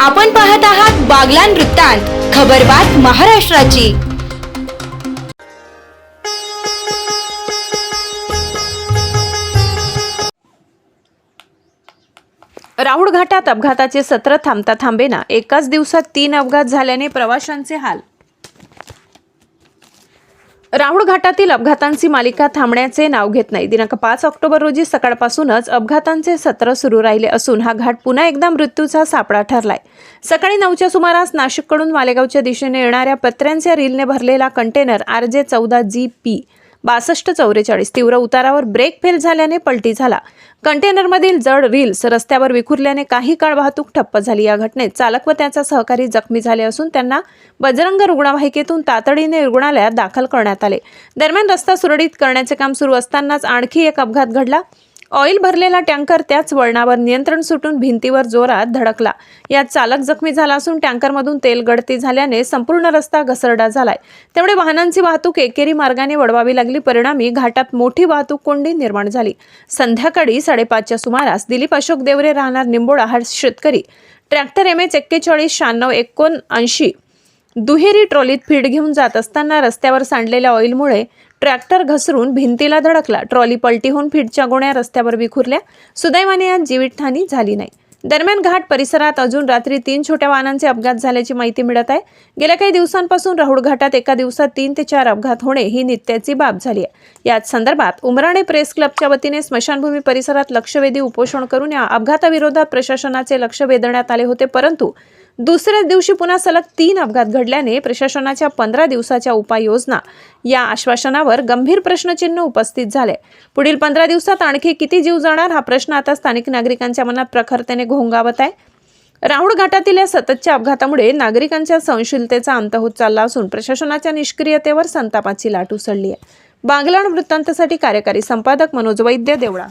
आपण पाहत आहात बागलान वृत्तांत खबरबात महाराष्ट्राची. राहुल घाटात अपघाताचे सत्र थांबता थांबेना एकाच दिवसात तीन अपघात झाल्याने प्रवाशांचे हाल. राहुळ घाटातील अपघातांची मालिका थांबण्याचे नाव घेत नाही. दिनांक पाच ऑक्टोबर रोजी सकाळपासूनच अपघातांचे सत्र सुरू राहिले असून हा घाट पुन्हा एकदा मृत्यूचा सापळा ठरलाय. सकाळी नऊच्या सुमारास नाशिककडून मालेगावच्या दिशेने येणाऱ्या पत्र्यांच्या रीलने भरलेला कंटेनर आर जे चौदा जी पी बासष्ट चौवेचाळीस तीव्र उतारावर ब्रेक फेल झाल्याने पलटी झाला. कंटेनरमधील जड रील्स रस्त्यावर विखुरल्याने काही काळ वाहतूक ठप्प झाली. या घटनेत चालक व त्याचा सहकारी जखमी झाले असून त्यांना बजरंग रुग्णवाहिकेतून तातडीने रुग्णालयात दाखल करण्यात आले. दरम्यान रस्ता सुरळीत करण्याचे काम सुरू असतानाच आणखी एक अपघात घडला. ऑइल भरलेला टँकर त्याच वळणावर नियंत्रण सुटून भिंतीवर जोरात धडकला. यात चालक जखमी झाला असून टँकरमधून तेल गळती झाल्याने संपूर्ण रस्ता घसरडा झालाय. त्यामुळे वाहनांची वाहतूक एकेरी मार्गाने वळवावी लागली. परिणामी घाटात मोठी वाहतूक कोंडी निर्माण झाली. संध्याकाळी साडेपाचच्या सुमारास दिलीप अशोक देवरे राहणार निंबोडा हा शेतकरी. ट्रॅक्टर एम एच एक्केचाळीस शहाण्णव एकोणऐंशी दुहेरी ट्रॉलीत फीड घेऊन जात असताना रस्त्यावर सांडलेल्या ऑइलमुळे ट्रॅक्टर घसरून भिंतीला धडकला. ट्रॉली पलटी होऊन फीडच्या गोण्या रस्त्यावर विखुरल्या. सुदैवाने यात जीवितहानी झाली नाही. दरम्यान घाट परिसरात अजून रात्री तीन छोट्या वाहनांचे अपघात झाल्याची माहिती मिळत आहे. गेल्या काही दिवसांपासून राहुळ घाटात एका दिवसात तीन ते चार अपघात होणे ही नित्याची बाब झाली आहे. याच संदर्भात उमराणे प्रेस क्लबच्या वतीने स्मशानभूमी परिसरात लक्षवेधी उपोषण करून या अपघाताविरोधात प्रशासनाचे लक्ष वेधण्यात आले होते परंतु दुसऱ्याच दिवशी पुन्हा सलग तीन अपघात घडल्याने प्रशासनाच्या पंधरा दिवसाच्या उपाययोजना या आश्वासनावर गंभीर प्रश्नचिन्ह उपस्थित झाले. पुढील पंधरा दिवसात आणखी किती जीव जाणार हा प्रश्न आता स्थानिक नागरिकांच्या मनात प्रखरतेने घोंगावत आहे. राहुळ घाटातील या सततच्या अपघातामुळे नागरिकांच्या सहनशीलतेचा अंत होत चालला असून प्रशासनाच्या निष्क्रियतेवर संतापाची लाट उसळली आहे. बांगलाण वृत्तांतसाठी कार्यकारी संपादक मनोज वैद्य देवळा.